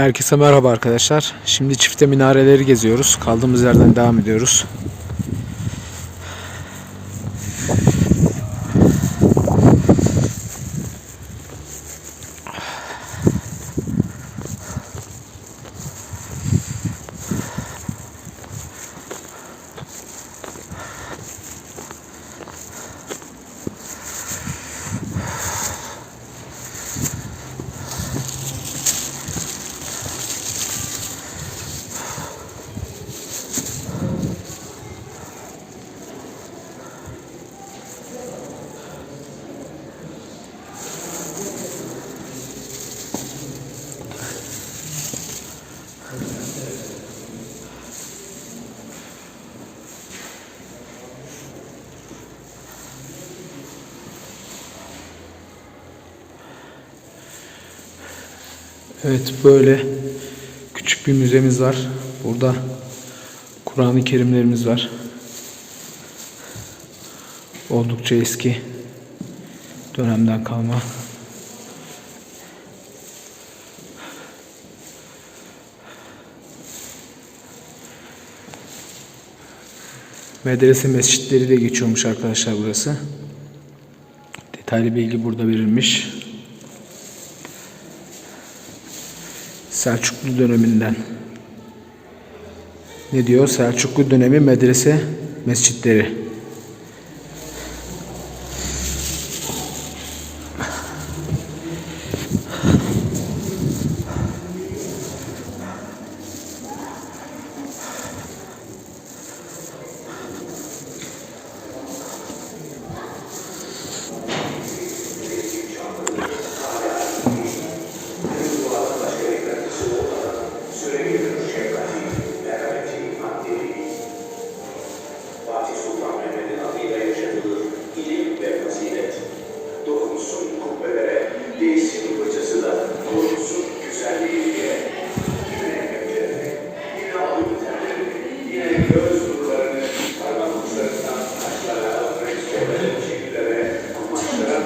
Herkese merhaba arkadaşlar. Şimdi çifte minareleri geziyoruz. Kaldığımız yerden devam ediyoruz. Evet böyle küçük bir müzemiz var. Burada Kur'an-ı Kerimlerimiz var. Oldukça eski dönemden kalma. Medrese mescitleri de geçiyormuş arkadaşlar burası. Detaylı bilgi burada verilmiş. Selçuklu döneminden. Ne diyor? Selçuklu dönemi medrese mescitleri.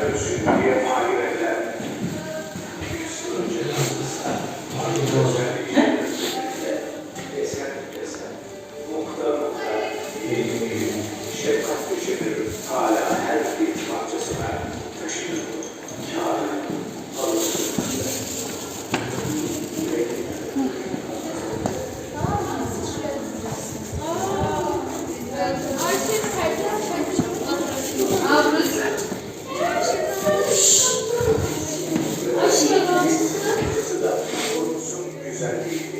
Deus,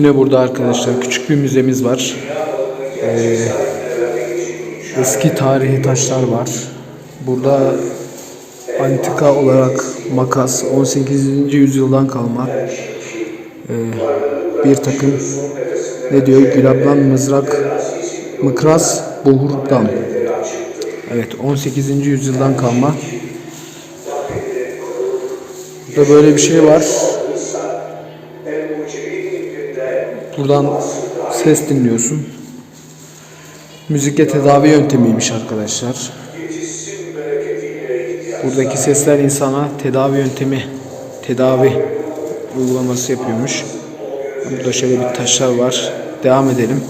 Yine burada arkadaşlar küçük bir müzemiz var. Ee, eski tarihi taşlar var. Burada antika olarak makas 18. yüzyıldan kalma ee, bir takım ne diyor gülablan mızrak mıkras bohurdam evet 18. yüzyıldan kalma burada böyle bir şey var buradan ses dinliyorsun. Müzikle tedavi yöntemiymiş arkadaşlar. Buradaki sesler insana tedavi yöntemi tedavi uygulaması yapıyormuş. Burada şöyle bir taşlar var. Devam edelim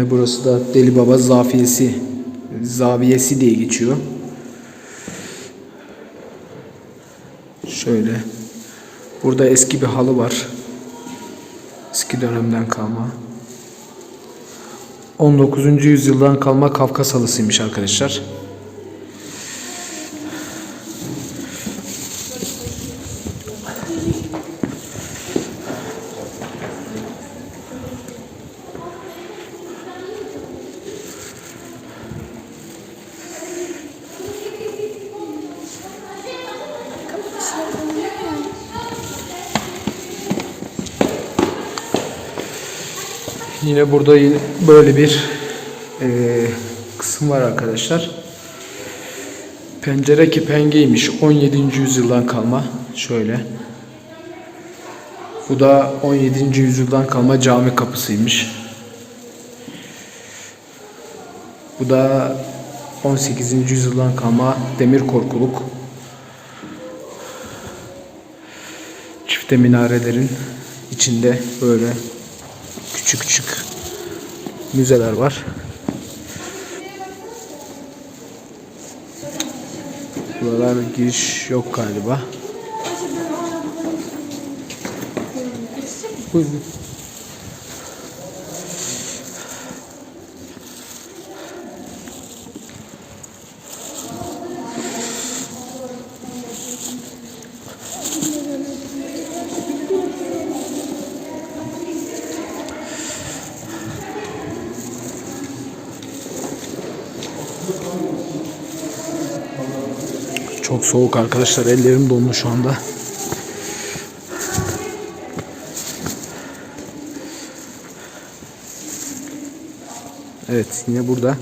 Yine burası da Deli Baba Zafiyesi. Zaviyesi diye geçiyor. Şöyle. Burada eski bir halı var. Eski dönemden kalma. 19. yüzyıldan kalma Kafkas halısıymış arkadaşlar. Yine burada böyle bir eee, kısım var arkadaşlar. Pencere kepengeymiş. 17. yüzyıldan kalma. Şöyle. Bu da 17. yüzyıldan kalma cami kapısıymış. Bu da 18. yüzyıldan kalma demir korkuluk. Çifte minarelerin içinde böyle küçük küçük müzeler var. Buralar giriş yok galiba. Buyurun. Çok soğuk arkadaşlar. Ellerim dondu şu anda. Evet yine burada.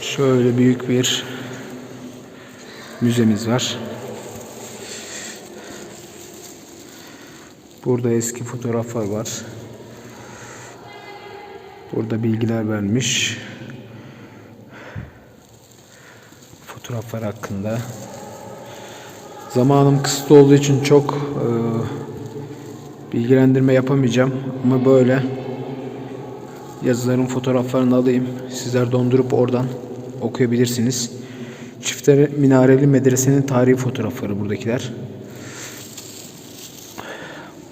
Şöyle büyük bir müzemiz var. Burada eski fotoğraflar var. Burada bilgiler vermiş. Fotoğraflar hakkında. Zamanım kısıtlı olduğu için çok e, bilgilendirme yapamayacağım ama böyle yazıların fotoğraflarını alayım. Sizler dondurup oradan okuyabilirsiniz. Çifte minareli medresenin tarihi fotoğrafları buradakiler.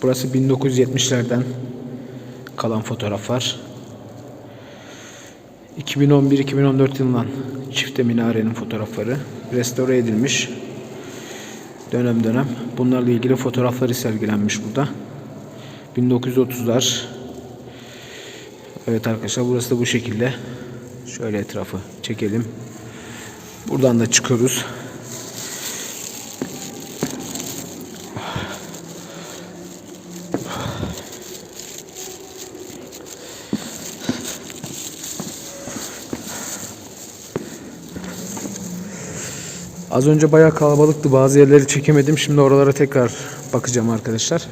Burası 1970'lerden kalan fotoğraflar. 2011-2014 yılından çifte minarenin fotoğrafları restore edilmiş. Dönem dönem. Bunlarla ilgili fotoğrafları sergilenmiş burada. 1930'lar. Evet arkadaşlar burası da bu şekilde. Şöyle etrafı çekelim. Buradan da çıkıyoruz. Az önce bayağı kalabalıktı. Bazı yerleri çekemedim. Şimdi oralara tekrar bakacağım arkadaşlar.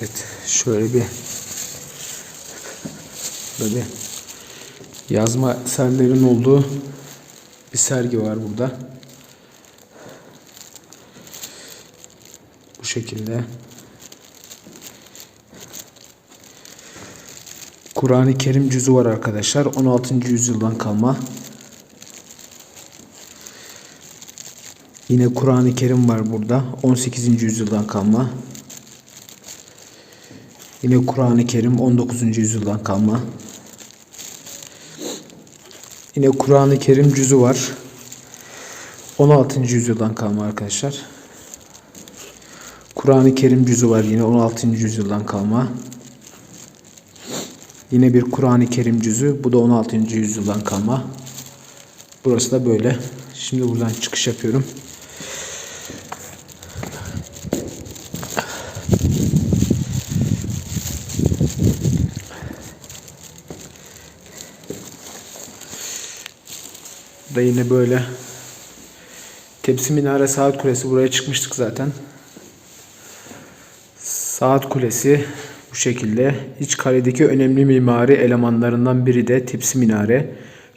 Evet, şöyle bir böyle yazma eserlerin olduğu bir sergi var burada. Şekilde. Kur'an-ı Kerim cüzü var arkadaşlar. 16. yüzyıldan kalma. Yine Kur'an-ı Kerim var burada. 18. yüzyıldan kalma. Yine Kur'an-ı Kerim 19. yüzyıldan kalma. Yine Kur'an-ı Kerim cüzü var. 16. yüzyıldan kalma arkadaşlar. Kur'an-ı Kerim cüzü var yine 16. yüzyıldan kalma. Yine bir Kur'an-ı Kerim cüzü. Bu da 16. yüzyıldan kalma. Burası da böyle. Şimdi buradan çıkış yapıyorum. da yine böyle Tepsi Minare Saat Kulesi buraya çıkmıştık zaten. Saat Kulesi bu şekilde iç kaledeki önemli mimari elemanlarından biri de tipsi minare.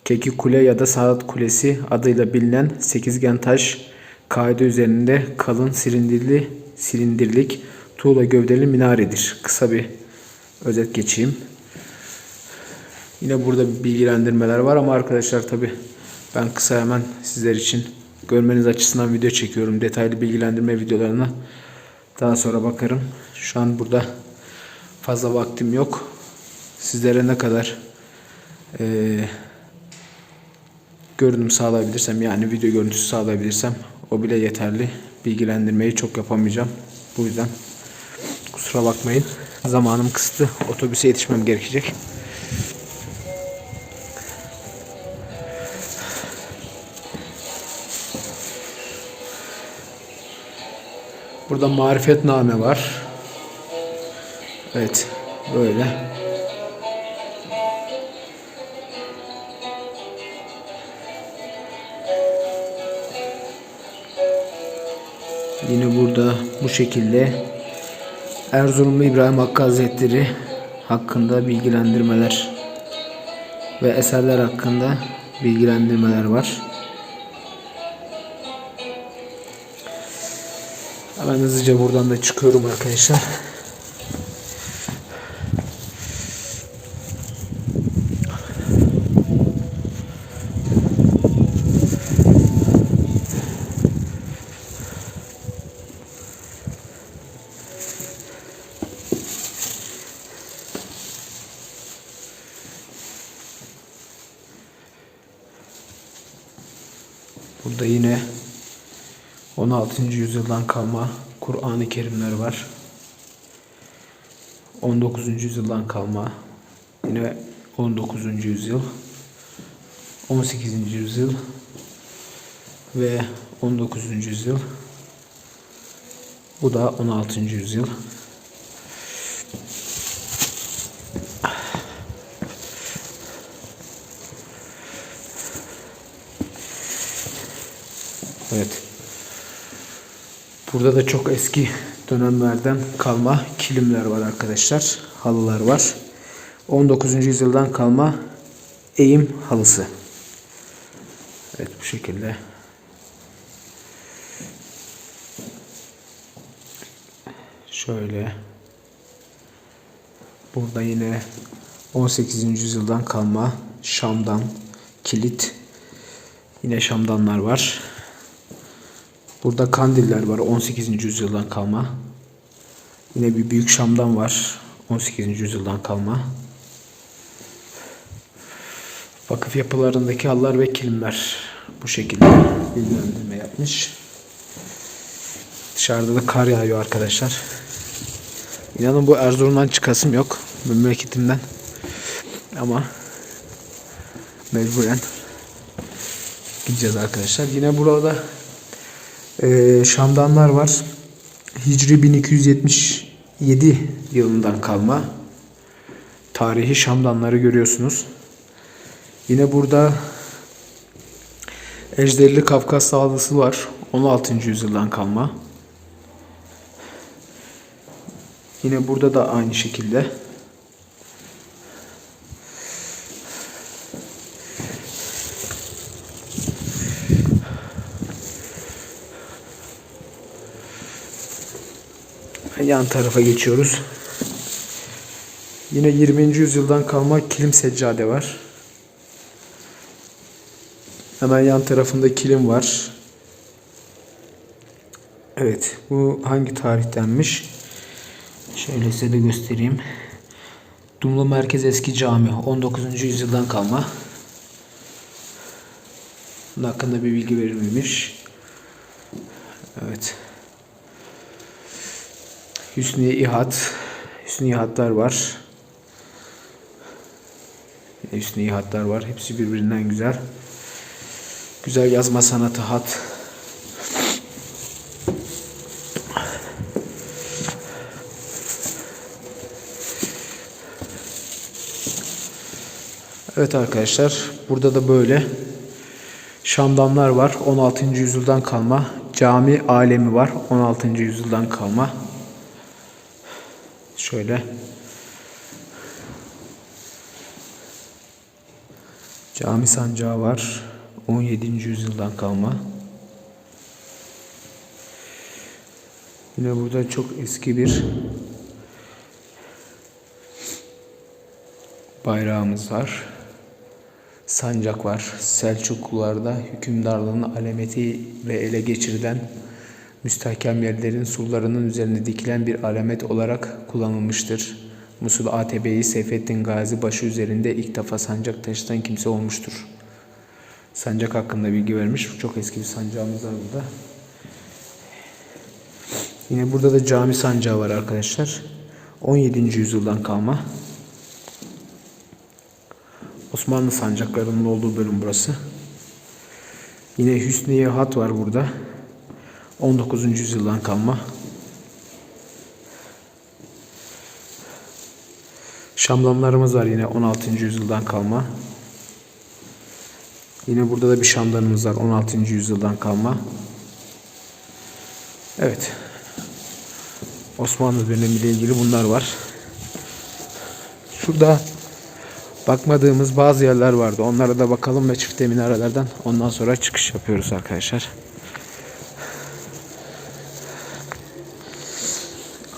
Keki Kule ya da Saat Kulesi adıyla bilinen sekizgen taş kaide üzerinde kalın silindirli silindirlik tuğla gövdeli minaredir. Kısa bir özet geçeyim. Yine burada bilgilendirmeler var ama arkadaşlar tabi ben kısa hemen sizler için görmeniz açısından video çekiyorum. Detaylı bilgilendirme videolarına daha sonra bakarım. Şu an burada fazla vaktim yok. Sizlere ne kadar eee görünüm sağlayabilirsem yani video görüntüsü sağlayabilirsem o bile yeterli. Bilgilendirmeyi çok yapamayacağım. Bu yüzden kusura bakmayın. Zamanım kısıtlı. Otobüse yetişmem gerekecek. Burada marifetname var. Evet, böyle. Yine burada bu şekilde Erzurumlu İbrahim Hakkı Hazretleri hakkında bilgilendirmeler ve eserler hakkında bilgilendirmeler var. Hemen hızlıca buradan da çıkıyorum arkadaşlar. Burada yine 16. yüzyıldan kalma Kur'an-ı Kerimler var. 19. yüzyıldan kalma yine 19. yüzyıl 18. yüzyıl ve 19. yüzyıl bu da 16. yüzyıl Evet. Burada da çok eski dönemlerden kalma kilimler var arkadaşlar. Halılar var. 19. yüzyıldan kalma eğim halısı. Evet bu şekilde. Şöyle. Burada yine 18. yüzyıldan kalma Şam'dan kilit. Yine Şam'danlar var. Burada kandiller var 18. yüzyıldan kalma. Yine bir büyük Şam'dan var 18. yüzyıldan kalma. Vakıf yapılarındaki hallar ve kilimler bu şekilde bilgilendirme yapmış. Dışarıda da kar yağıyor arkadaşlar. İnanın bu Erzurum'dan çıkasım yok. Memleketimden. Ama mecburen gideceğiz arkadaşlar. Yine burada ee, Şamdanlar var. Hicri 1277 yılından kalma. Tarihi Şamdanları görüyorsunuz. Yine burada Ejderli Kafkas sağlısı var. 16. yüzyıldan kalma. Yine burada da aynı şekilde. Yan tarafa geçiyoruz. Yine 20. yüzyıldan kalma kilim seccade var. Hemen yan tarafında kilim var. Evet, bu hangi tarihtenmiş? Şöyle size de göstereyim. Dumlu Merkez Eski Cami 19. yüzyıldan kalma. Bunun hakkında bir bilgi verilmemiş. Evet. Hüsnü İhat. Hüsnü İhatlar var. Hüsnü İhatlar var. Hepsi birbirinden güzel. Güzel yazma sanatı hat. Evet arkadaşlar. Burada da böyle şamdanlar var. 16. yüzyıldan kalma. Cami alemi var. 16. yüzyıldan kalma. Şöyle cami sancağı var. 17. yüzyıldan kalma. Yine burada çok eski bir bayrağımız var. Sancak var. Selçuklularda hükümdarlığın alameti ve ele geçirilen müstahkem yerlerin surlarının üzerine dikilen bir alamet olarak kullanılmıştır. Musul ATB'yi Seyfettin Gazi başı üzerinde ilk defa sancak taşıtan kimse olmuştur. Sancak hakkında bilgi vermiş. Çok eski bir sancağımız var burada. Yine burada da cami sancağı var arkadaşlar. 17. yüzyıldan kalma. Osmanlı sancaklarının olduğu bölüm burası. Yine Hüsniye Hat var burada. 19. yüzyıldan kalma. Şamdanlarımız var yine 16. yüzyıldan kalma. Yine burada da bir şamdanımız var 16. yüzyıldan kalma. Evet. Osmanlı dönemiyle ilgili bunlar var. Şurada bakmadığımız bazı yerler vardı. Onlara da bakalım ve çifte minarelerden ondan sonra çıkış yapıyoruz arkadaşlar.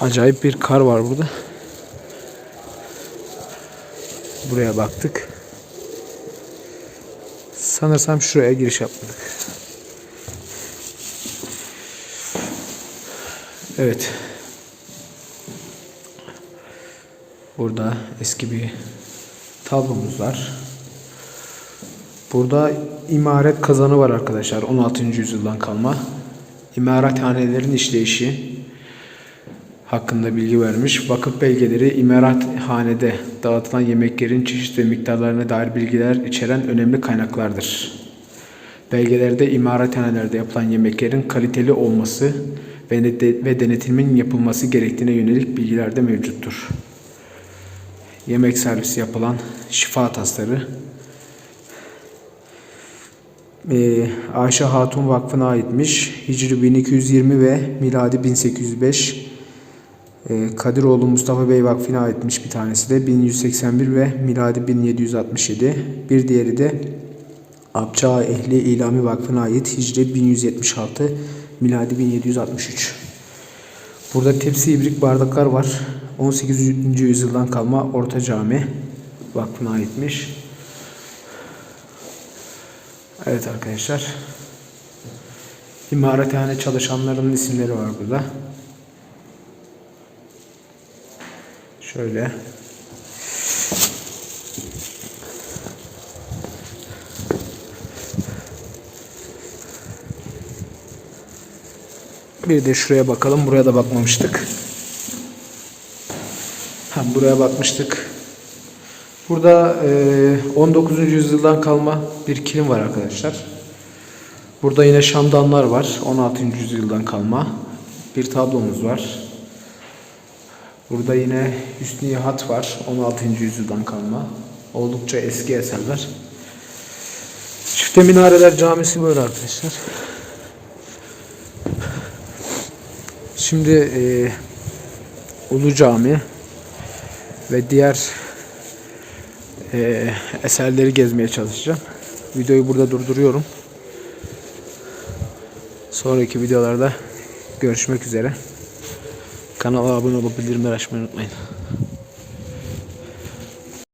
Acayip bir kar var burada. Buraya baktık. Sanırsam şuraya giriş yapmadık. Evet. Burada eski bir tablomuz var. Burada imaret kazanı var arkadaşlar. 16. yüzyıldan kalma. İmarethanelerin işleyişi hakkında bilgi vermiş. Vakıf belgeleri imarathanede dağıtılan yemeklerin çeşit ve miktarlarına dair bilgiler içeren önemli kaynaklardır. Belgelerde imarathanelerde yapılan yemeklerin kaliteli olması ve, ve denetimin yapılması gerektiğine yönelik bilgiler de mevcuttur. Yemek servisi yapılan şifa tasları ee, Ayşe Hatun Vakfı'na aitmiş. Hicri 1220 ve miladi 1805 ee, Kadiroğlu Mustafa Bey Vakfı'na aitmiş bir tanesi de 1181 ve miladi 1767. Bir diğeri de Abça Ehli İlami Vakfı'na ait Hicri 1176 miladi 1763. Burada tepsi ibrik bardaklar var. 18. yüzyıldan kalma Orta Cami Vakfı'na aitmiş. Evet arkadaşlar. İmarethane çalışanların isimleri var burada. Şöyle. Bir de şuraya bakalım. Buraya da bakmamıştık. Ha, buraya bakmıştık. Burada e, 19. yüzyıldan kalma bir kilim var arkadaşlar. Burada yine şamdanlar var. 16. yüzyıldan kalma. Bir tablomuz var. Burada yine Hüsnü Hat var. 16. yüzyıldan kalma. Oldukça eski eserler. Çifte Minareler Camisi böyle arkadaşlar. Şimdi e, Ulu Cami ve diğer e, eserleri gezmeye çalışacağım. Videoyu burada durduruyorum. Sonraki videolarda görüşmek üzere. Kanala abone olup bildirimleri açmayı unutmayın.